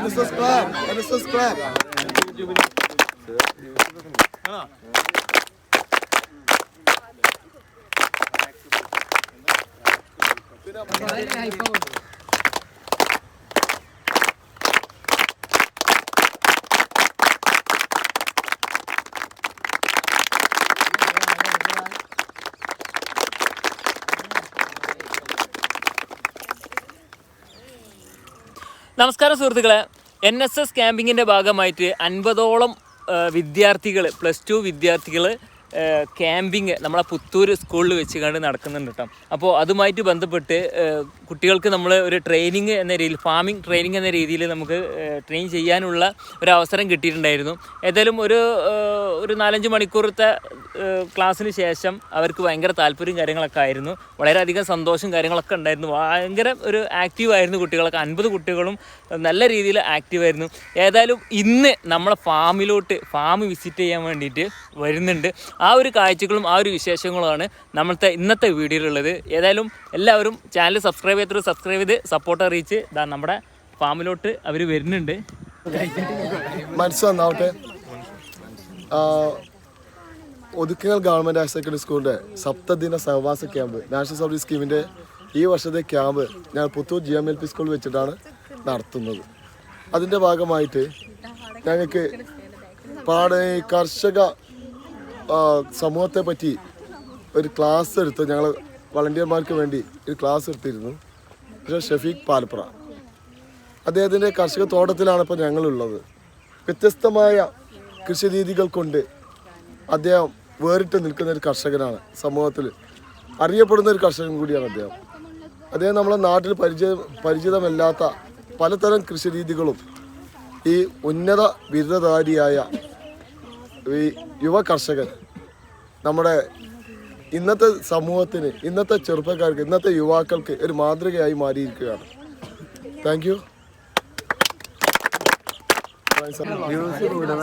NSS clap. NSS clap. നമസ്കാരം സുഹൃത്തുക്കളെ. N S S ക്യാമ്പിങ്ങിന്റെ ഭാഗമായിട്ട് അൻപതോളം വിദ്യാർത്ഥികൾ പ്ലസ് ടു വിദ്യാർത്ഥികൾ ക്യാമ്പിങ് നമ്മളെ പുത്തൂർ സ്കൂളിൽ വെച്ച് കണ്ട് നടക്കുന്നുണ്ട് കേട്ടോ അപ്പോൾ അതുമായിട്ട് ബന്ധപ്പെട്ട് കുട്ടികൾക്ക് നമ്മൾ ഒരു ട്രെയിനിങ് എന്ന രീതിയിൽ ഫാമിംഗ് ട്രെയിനിങ് എന്ന രീതിയിൽ നമുക്ക് ട്രെയിൻ ചെയ്യാനുള്ള ഒരു അവസരം കിട്ടിയിട്ടുണ്ടായിരുന്നു. ഏതായാലും ഒരു ഒരു നാലഞ്ച് മണിക്കൂറത്തെ ക്ലാസ്സിന് ശേഷം അവർക്ക് ഭയങ്കര താല്പര്യം കാര്യങ്ങളൊക്കെ ആയിരുന്നു. വളരെയധികം സന്തോഷം കാര്യങ്ങളൊക്കെ ഉണ്ടായിരുന്നു. ഭയങ്കര ഒരു ആക്റ്റീവ് ആയിരുന്നു കുട്ടികളൊക്കെ. അൻപത് കുട്ടികളും നല്ല രീതിയിൽ ആക്റ്റീവ് ആയിരുന്നു. ഏതായാലും ഇന്ന് നമ്മളെ ഫാമിലോട്ട് ഫാം വിസിറ്റ് ചെയ്യാൻ വേണ്ടിയിട്ട് വരുന്നുണ്ട്. ആ ഒരു കാഴ്ചകളും ആ ഒരു വിശേഷങ്ങളുമാണ് നമ്മളത്തെ ഇന്നത്തെ വീഡിയോയിലുള്ളത്. ഏതായാലും എല്ലാവരും ചാനൽ സബ്സ്ക്രൈബ് ചെയ്തിട്ട് സബ്സ്ക്രൈബ് ചെയ്ത് സപ്പോർട്ട് അറിയിച്ച് ഇതാ നമ്മുടെ ഫാമിലോട്ട് അവർ വരുന്നുണ്ട്. മനസ്സ് നന്നാവട്ടെ. ഒതുക്കങ്ങൾ ഗവൺമെന്റ് ഹയർ സെക്കൻഡറി സ്കൂളിന്റെ സപ്തദിന സഹവാസ ക്യാമ്പ് നാഷണൽ സർവീസ് സ്കീമിന്റെ ഈ വർഷത്തെ ക്യാമ്പ് ഞാൻ Puthur G M L P സ്കൂളിൽ വെച്ചിട്ടാണ് നടത്തുന്നത്. അതിന്റെ ഭാഗമായിട്ട് ഞങ്ങൾക്ക് പാട കർഷക സമൂഹത്തെ പറ്റി ഒരു ക്ലാസ് എടുത്ത് ഞങ്ങൾ വളണ്ടിയർമാർക്ക് വേണ്ടി ഒരു ക്ലാസ് എടുത്തിരുന്നു. പക്ഷേ ഷഫീഖ് പാലപ്പുറ അദ്ദേഹത്തിന്റെ കർഷക തോട്ടത്തിലാണ് ഇപ്പോൾ ഞങ്ങളുള്ളത്. വ്യത്യസ്തമായ കൃഷി രീതികൾ കൊണ്ട് അദ്ദേഹം വേറിട്ട് നിൽക്കുന്ന ഒരു കർഷകനാണ് സമൂഹത്തിൽ. അറിയപ്പെടുന്ന ഒരു കർഷകൻ കൂടിയാണ് അദ്ദേഹം. അദ്ദേഹം നമ്മളെ നാട്ടിൽ പരിചയ പരിചിതമല്ലാത്ത പലതരം കൃഷിരീതികളും ഈ ഉന്നത ബിരുദധാരിയായ ഈ യുവ കർഷകൻ നമ്മുടെ ഇന്നത്തെ സമൂഹത്തിന് ഇന്നത്തെ ചെറുപ്പക്കാർക്ക് ഇന്നത്തെ യുവാക്കൾക്ക് ഒരു മാതൃകയായി മാറിയിരിക്കുകയാണ്. താങ്ക്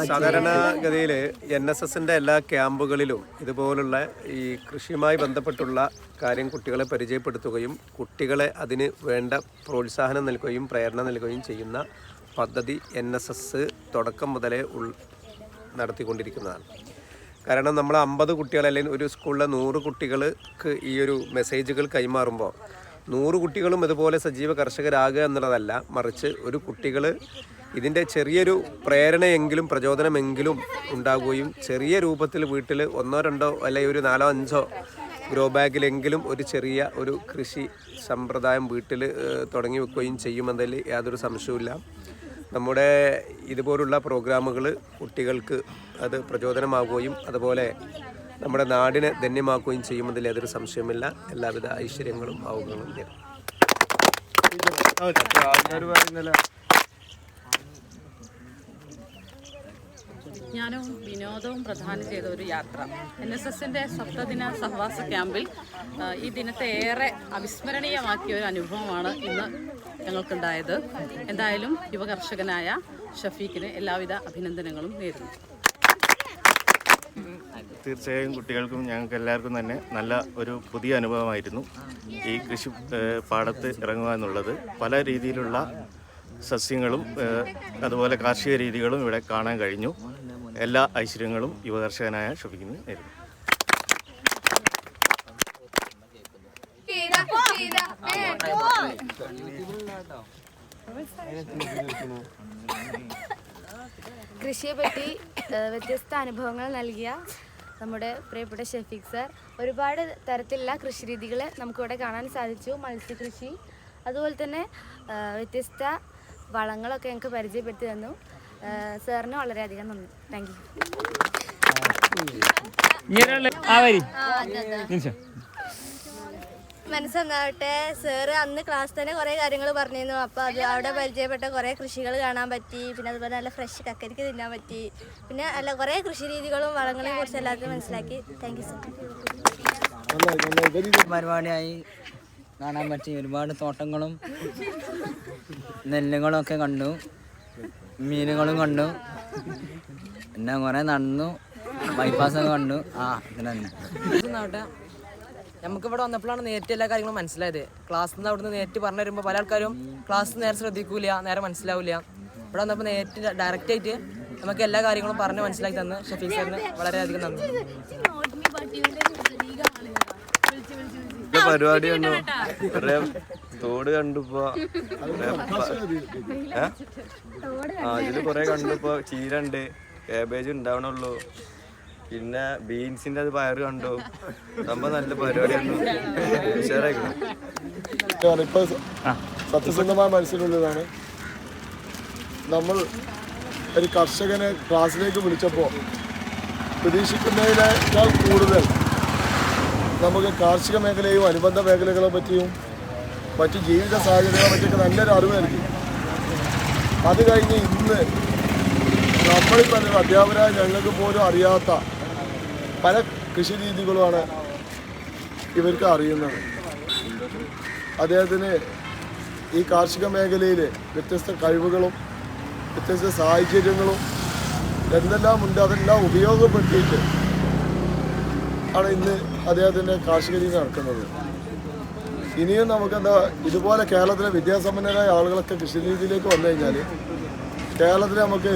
സാധാരണഗതിയിൽ എൻ എസ് എസിന്റെ എല്ലാ ക്യാമ്പുകളിലും ഇതുപോലുള്ള ഈ കൃഷിയുമായി ബന്ധപ്പെട്ടുള്ള കാര്യം കുട്ടികളെ പരിചയപ്പെടുത്തുകയും കുട്ടികളെ അതിന് വേണ്ട പ്രോത്സാഹനം നൽകുകയും പ്രേരണ നൽകുകയും ചെയ്യുന്ന പദ്ധതി എൻ എസ് എസ് തുടക്കം മുതലേ ഉൾ നടത്തിക്കൊണ്ടിരിക്കുന്നതാണ്. കാരണം നമ്മൾ അമ്പത് കുട്ടികൾ അല്ലെങ്കിൽ ഒരു സ്കൂളിലെ നൂറ് കുട്ടികൾക്ക് ഈ ഒരു മെസ്സേജുകൾ കൈമാറുമ്പോൾ നൂറ് കുട്ടികളും ഇതുപോലെ സജീവ കർഷകരാകുക എന്നുള്ളതല്ല മറിച്ച് ഒരു കുട്ടികൾ ഇതിന്റെ ചെറിയൊരു പ്രേരണയെങ്കിലും പ്രചോദനമെങ്കിലും ഉണ്ടാകുകയും ചെറിയ രൂപത്തിൽ വീട്ടിൽ ഒന്നോ രണ്ടോ അല്ലെങ്കിൽ ഒരു നാലോ അഞ്ചോ ഗ്രോ ബാഗിലെങ്കിലും ഒരു ചെറിയ ഒരു കൃഷി സമ്പ്രദായം വീട്ടിൽ തുടങ്ങി വെക്കുകയും ചെയ്യുമെന്നതിൽ യാതൊരു സംശയവുമില്ല. നമ്മുടെ ഇതുപോലുള്ള പ്രോഗ്രാമുകൾ കുട്ടികൾക്ക് അത് പ്രചോദനമാകുകയും അതുപോലെ നമ്മുടെ നാടിനെ ധന്യമാക്കുകയും ചെയ്യുമെന്നതിൽ യാതൊരു സംശയമില്ല എല്ലാവിധ ഐശ്വര്യങ്ങളും ഭാവുകളും നേരും വിജ്ഞാനവും വിനോദവും പ്രധാനം ചെയ്ത ഒരു യാത്ര. എൻ എസ് എസിന്റെ സപ്തദിന സഹവാസ ക്യാമ്പിൽ ഈ ദിനത്തെ ഏറെ അവിസ്മരണീയമാക്കിയ ഒരു അനുഭവമാണ് ഇന്ന് ഞങ്ങൾക്കുണ്ടായത്. എന്തായാലും യുവകർഷകനായ ഷഫീഖിന് എല്ലാവിധ അഭിനന്ദനങ്ങളും നേരുന്നു. തീർച്ചയായും കുട്ടികൾക്കും ഞങ്ങൾക്ക് എല്ലാവർക്കും തന്നെ നല്ല ഒരു പുതിയ അനുഭവമായിരുന്നു ഈ കൃഷി പാടത്ത് ഇറങ്ങുക എന്നുള്ളത്. പല രീതിയിലുള്ള സസ്യങ്ങളും അതുപോലെ കാർഷിക രീതികളും ഇവിടെ കാണാൻ കഴിഞ്ഞു. എല്ലാ ഐശ്വര്യങ്ങളും യുവകർഷകനായ ഷഫിക്കിന് നേരുന്നു. കൃഷിയെ പറ്റി വ്യത്യസ്ത അനുഭവങ്ങൾ നൽകിയ നമ്മുടെ പ്രിയപ്പെട്ട ഷെഫീഖ് സർ. ഒരുപാട് തരത്തിലുള്ള കൃഷി രീതികൾ നമുക്കിവിടെ കാണാൻ സാധിച്ചു. മത്സ്യകൃഷി അതുപോലെ തന്നെ വ്യത്യസ്ത വളങ്ങളൊക്കെ ഞങ്ങൾക്ക് പരിചയപ്പെടുത്തി തന്നു. സാറിന് വളരെയധികം നന്ദി. താങ്ക് യു മനസ്സൊന്നാവട്ടെ സാറ് അന്ന് ക്ലാസ് തന്നെ കുറേ കാര്യങ്ങൾ പറഞ്ഞിരുന്നു. അപ്പോൾ അത് അവിടെ പരിചയപ്പെട്ട കുറേ കൃഷികൾ കാണാൻ പറ്റി. പിന്നെ അതുപോലെ നല്ല ഫ്രഷ് കക്കരിക്ക് തിന്നാൻ പറ്റി. പിന്നെ അല്ല കുറേ കൃഷി രീതികളും വളങ്ങളെയും കുറിച്ച് എല്ലാവർക്കും മനസ്സിലാക്കി. താങ്ക് യു സർ പരിപാടിയായി കാണാൻ പറ്റി. ഒരുപാട് തോട്ടങ്ങളും നെല്ലുകളും ഒക്കെ കണ്ടു. മീനുകളും കണ്ടു. പിന്നെ കുറെ നടന്നു. ബൈപ്പാസൊക്കെ കണ്ടു. ആ അങ്ങനെ തന്നെ. നമുക്ക് ഇവിടെ വന്നപ്പോഴാണ് നേരിട്ട് എല്ലാ കാര്യങ്ങളും മനസ്സിലായത്. ക്ലാസ്സിൽ നിന്ന് അവിടുന്ന് നേരിട്ട് പറഞ്ഞു വരുമ്പോൾ പല ആൾക്കാരും ക്ലാസ് നേരെ ശ്രദ്ധിക്കൂല നേരെ മനസ്സിലാവില്ല ഇവിടെ വന്നപ്പോൾ നേരിട്ട് ഡയറക്റ്റ് ആയിട്ട് നമുക്ക് എല്ലാ കാര്യങ്ങളും പറഞ്ഞ് മനസ്സിലാക്കി തന്ന് ഷഫീഖ് സാറിന് വളരെയധികം നന്ദി. പരിപാടി തോട് കണ്ടിപ്പോ ആ ഇതിൽ കൊറേ കണ്ടുപ്പോ ചീരണ്ട് കാബേജ് ഉണ്ടാവണുള്ളൂ. പിന്നെ ബീൻസിന്റെ അത് പയറ് കണ്ടു. നമ്മ നല്ല പരിപാടിയാണ് ഉഷാറായിക്കണം. ഇപ്പൊ സത്യസന്ധമായ മനസ്സിലുള്ളതാണ് നമ്മൾ ഒരു കർഷകനെ ക്ലാസ്സിലേക്ക് വിളിച്ചപ്പോൾ പ്രതീക്ഷിക്കുന്നതിനേക്കാൾ കൂടുതൽ നമുക്ക് കാർഷിക മേഖലയും അനുബന്ധ മേഖലകളെ പറ്റിയും മറ്റു ജീവിത സാഹചര്യങ്ങളെ പറ്റിയൊക്കെ നല്ലൊരു അറിവ് നൽകി അത് കഴിഞ്ഞ് ഇന്ന് നമ്മളിൽ തന്നെ അധ്യാപകരായ ഞങ്ങൾക്ക് പോലും അറിയാത്ത പല കൃഷി രീതികളുമാണ് ഇവർക്ക് അറിയുന്നത്. അദ്ദേഹത്തിന് ഈ കാർഷിക മേഖലയിൽ വ്യത്യസ്ത കഴിവുകളും വ്യത്യസ്ത സാഹചര്യങ്ങളും എന്തെല്ലാം ഉണ്ട് അതെല്ലാം ഉപയോഗപ്പെടുത്തിയിട്ട് ആണ് ഇന്ന് അദ്ദേഹത്തിന്റെ കാർഷിക രീതി നടക്കുന്നത്. ഇനിയും നമുക്കെന്താ ഇതുപോലെ കേരളത്തിലെ വിദ്യാസമ്പന്നരായ ആളുകളൊക്കെ കൃഷി രീതിയിലേക്ക് വന്നു കഴിഞ്ഞാൽ കേരളത്തിൽ നമുക്ക്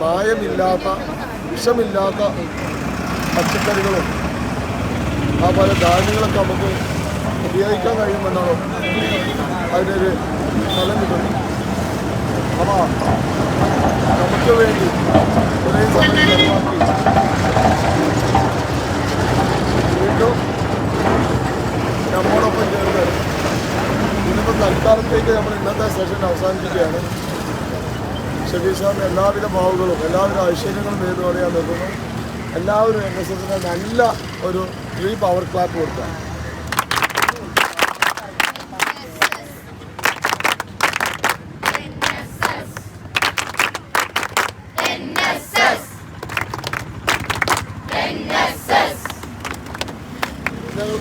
മായമില്ലാത്ത വിഷമില്ലാത്ത പച്ചക്കറികളും ആ പല ധാന്യങ്ങളൊക്കെ നമുക്ക് ഉപയോഗിക്കാൻ കഴിയുമെന്നാണ് അതിനൊരു ഫലം കിട്ടുന്നത് അപ്പോൾ നമുക്ക് വേണ്ടി കുറേ സമയം ചെലവാക്കി വീണ്ടും നമ്മോടൊപ്പം ചേർന്ന് ഇന്നിപ്പോൾ തൽക്കാലത്തേക്ക് നമ്മൾ ഇന്നത്തെ സെഷൻ അവസാനിപ്പിക്കുകയാണ്. ഷബീർ സാറിന് എല്ലാവിധ ഭാവുകളും എല്ലാവിധ ഐശ്വര്യങ്ങളും നേരിടുവാണ് ഞാൻ നിർത്തുന്നു. എല്ലാവരും എൻ എസ് എസിന് നല്ല ഒരു ത്രീ പവർ ക്ലാപ്പ് കൊടുക്കാം.